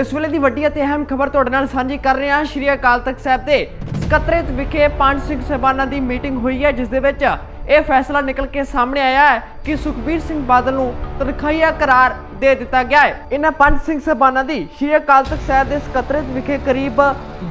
ਇਸ ਵੇਲੇ ਦੀ ਵੱਡੀ ਅਤੇ ਅਹਿਮ ਖਬਰ ਤੁਹਾਡੇ ਨਾਲ ਸਾਂਝੀ ਕਰ ਰਹੇ ਹਾਂ। ਸ਼੍ਰੀ ਅਕਾਲ ਤਖਤ ਸਾਹਿਬ ਦੇ ਸਕੱਤਰੇਤ ਵਿਖੇ ਪੰਜ ਸਿੰਘ ਸਾਹਿਬਾਨਾਂ ਦੀ ਮੀਟਿੰਗ ਹੋਈ ਹੈ, ਜਿਸ ਦੇ ਵਿੱਚ ਇਹ ਫੈਸਲਾ ਨਿਕਲ ਕੇ ਸਾਹਮਣੇ ਆਇਆ ਹੈ ਕਿ ਸੁਖਬੀਰ ਸਿੰਘ ਬਾਦਲ ਨੂੰ ਤਨਖਾਹੀਆ ਕਰਾਰ ਦੇ ਦਿੱਤਾ ਗਿਆ ਹੈ। ਇਹਨਾਂ ਪੰਜ ਸਿੰਘ ਸਾਹਿਬਾਨਾਂ ਦੀ ਸ਼੍ਰੀ ਅਕਾਲ ਤਖਤ ਸਾਹਿਬ ਦੇ ਸਕੱਤਰੇਤ ਵਿਖੇ ਕਰੀਬ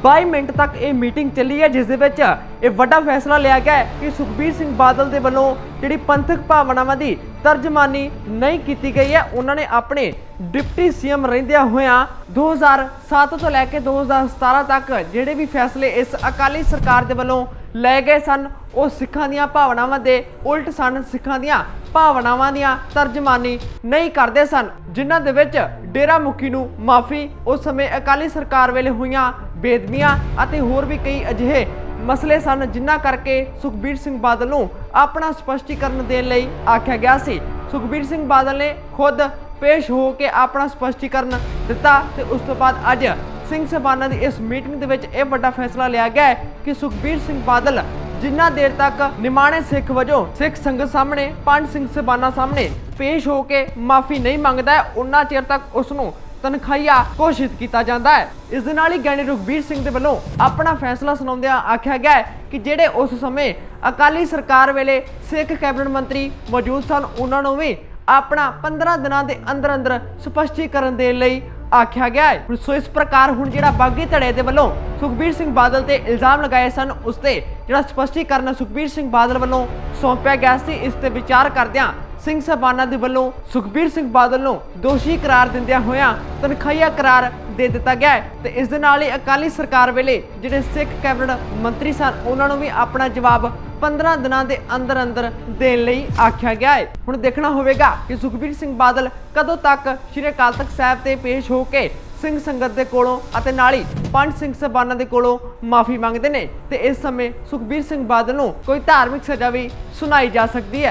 22 ਮਿੰਟ ਤੱਕ ਇਹ ਮੀਟਿੰਗ ਚੱਲੀ ਹੈ, ਜਿਸ ਦੇ ਵਿੱਚ ਇਹ ਵੱਡਾ ਫੈਸਲਾ ਲਿਆ ਗਿਆ ਹੈ ਕਿ ਸੁਖਬੀਰ ਸਿੰਘ ਬਾਦਲ ਦੇ ਵੱਲੋਂ ਜਿਹੜੀ ਪੰਥਕ ਭਾਵਨਾਵਾਂ ਦੀ ਤਰਜਮਾਨੀ ਨਹੀਂ ਕੀਤੀ ਗਈ ਹੈ, ਉਹਨਾਂ ਨੇ ਆਪਣੇ ਡਿਪਟੀ ਸੀਐਮ ਰਹਿੰਦਿਆਂ ਹੋਇਆਂ 2007 ਤੋਂ ਲੈ ਕੇ 2017 ਤੱਕ ਜਿਹੜੇ ਵੀ ਫੈਸਲੇ ਇਸ ਅਕਾਲੀ ਸਰਕਾਰ ਦੇ ਵੱਲੋਂ ਲਏ ਗਏ ਸਨ। ਉਹ ਸਿੱਖਾਂ ਦੀਆਂ ਭਾਵਨਾਵਾਂ ਦੇ ਉਲਟ ਸਨ। ਸਿੱਖਾਂ ਦੀਆਂ ਭਾਵਨਾਵਾਂ ਦੀਆਂ ਤਰਜਮਾਨੀ ਨਹੀਂ ਕਰਦੇ ਸਨ, ਜਿਨ੍ਹਾਂ ਦੇ ਵਿੱਚ ਡੇਰਾ ਮੁਖੀ ਨੂੰ ਮਾਫੀ, ਉਸ ਸਮੇਂ ਅਕਾਲੀ ਸਰਕਾਰ ਵੇਲੇ ਹੋਈਆਂ ਬੇਦਬੀਆਂ ਅਤੇ ਹੋਰ ਵੀ ਕਈ ਅਜਿਹੇ ਮਸਲੇ ਸਨ, ਜਿਨ੍ਹਾਂ ਕਰਕੇ ਸੁਖਬੀਰ ਸਿੰਘ ਬਾਦਲ ਨੂੰ ਆਪਣਾ ਸਪਸ਼ਟੀਕਰਨ ਦੇਣ ਲਈ ਆਖਿਆ ਗਿਆ ਸੀ। ਸੁਖਬੀਰ ਸਿੰਘ ਬਾਦਲ ਨੇ ਖੁਦ ਪੇਸ਼ ਹੋ ਕੇ ਆਪਣਾ ਸਪਸ਼ਟੀਕਰਨ ਦਿੱਤਾ ਤੇ ਉਸ ਤੋਂ ਬਾਅਦ ਅੱਜ ਸਿੰਘ ਸਭਾਨਾਂ ਦੀ ਇਸ ਮੀਟਿੰਗ ਦੇ ਵਿੱਚ ਇਹ ਵੱਡਾ ਫੈਸਲਾ ਲਿਆ ਗਿਆ ਹੈ ਕਿ ਸੁਖਬੀਰ ਸਿੰਘ ਬਾਦਲ ਜਿੰਨਾ ਦੇਰ ਤੱਕ ਨਿਮਾਣੇ ਸਿੱਖ ਵਜੋਂ ਸਿੱਖ ਸੰਗਤ ਸਾਹਮਣੇ ਪੰਜ ਸਿੰਘ ਸਭਾਨਾਂ ਸਾਹਮਣੇ ਪੇਸ਼ ਹੋ ਕੇ ਮਾਫੀ ਨਹੀਂ ਮੰਗਦਾ ਉਹਨਾਂ ਚਿਰ ਤੱਕ ਉਸ ਨੂੰ ਤਨਖਾਹੀਆ ਘੋਸ਼ਿਤ ਕੀਤਾ ਜਾਂਦਾ ਹੈ। ਇਸ ਦੇ ਨਾਲ ਹੀ ਗਿਆਨੀ ਰੁਖਬੀਰ ਸਿੰਘ ਦੇ ਵੱਲੋਂ ਆਪਣਾ ਫੈਸਲਾ ਸੁਣਾਉਂਦਿਆਂ ਆਖਿਆ ਗਿਆ ਹੈ ਕਿ ਜਿਹੜੇ ਉਸ ਸਮੇਂ ਅਕਾਲੀ ਸਰਕਾਰ ਵੇਲੇ ਸਿੱਖ ਕੈਬਨਿਟ ਮੰਤਰੀ ਮੌਜੂਦ ਸਨ ਉਹਨਾਂ ਨੂੰ ਵੀ ਆਪਣਾ 15 ਦਿਨਾਂ ਦੇ ਅੰਦਰ ਅੰਦਰ ਸਪਸ਼ਟੀਕਰਨ ਦੇਣ ਲਈ ਆਖਿਆ ਗਿਆ ਹੈ। ਸੋ ਇਸ ਪ੍ਰਕਾਰ ਹੁਣ ਜਿਹੜਾ ਬਾਗੀ ਧੜੇ ਦੇ ਵੱਲੋਂ ਸੁਖਬੀਰ ਸਿੰਘ ਬਾਦਲ ਤੇ ਇਲਜ਼ਾਮ ਲਗਾਏ ਸਨ, ਉਸ ਤੇ ਜਿਹੜਾ ਸਪਸ਼ਟੀਕਰਨ ਸੁਖਬੀਰ ਸਿੰਘ ਬਾਦਲ ਵੱਲੋਂ ਸੌਂਪਿਆ ਗਿਆ ਸੀ, ਇਸ ਤੇ ਵਿਚਾਰ ਕਰਦਿਆਂ ਸਿੰਘ ਸਾਹਿਬਾਨਾਂ ਦੇ ਵੱਲੋਂ ਸੁਖਬੀਰ ਸਿੰਘ ਬਾਦਲ ਨੂੰ ਦੋਸ਼ੀ ਕਰਾਰ ਦਿੰਦਿਆਂ ਹੋਇਆਂ ਤਨਖਾਹੀਆ ਕਰਾਰ ਦੇ ਦਿੱਤਾ ਗਿਆ ਹੈ ਤੇ ਇਸ ਦੇ ਨਾਲ ਹੀ ਅਕਾਲੀ ਸਰਕਾਰ ਵੇਲੇ ਜਿਹੜੇ ਸਿੱਖ ਕੈਬਨਿਟ ਮੰਤਰੀ ਸਨ, ਉਹਨਾਂ ਨੂੰ ਵੀ ਆਪਣਾ ਜਵਾਬ 15 ਦਿਨਾਂ ਦੇ ਅੰਦਰ ਅੰਦਰ ਦੇਣ ਲਈ ਆਖਿਆ ਗਿਆ ਹੈ। ਹੁਣ ਦੇਖਣਾ ਹੋਵੇਗਾ ਕਿ ਸੁਖਬੀਰ ਸਿੰਘ ਬਾਦਲ ਕਦੋਂ ਤੱਕ ਸ਼੍ਰੀ ਅਕਾਲ ਤਖਤ ਸਾਹਿਬ ਤੇ ਪੇਸ਼ ਹੋ ਕੇ ਸਿੰਘ ਸੰਗਤ ਦੇ ਕੋਲੋਂ ਅਤੇ ਨਾਲ ਹੀ ਪੰਜ ਸਿੰਘ ਸਬਾਨਾਂ ਦੇ ਕੋਲੋਂ ਮਾਫੀ ਮੰਗਦੇ ਨੇ। ਤੇ ਇਸ ਸਮੇਂ ਸੁਖਬੀਰ ਸਿੰਘ ਬਾਦਲ ਨੂੰ ਕੋਈ ਧਾਰਮਿਕ ਸਜ਼ਾ ਵੀ ਸੁਣਾਈ ਜਾ ਸਕਦੀ ਹੈ।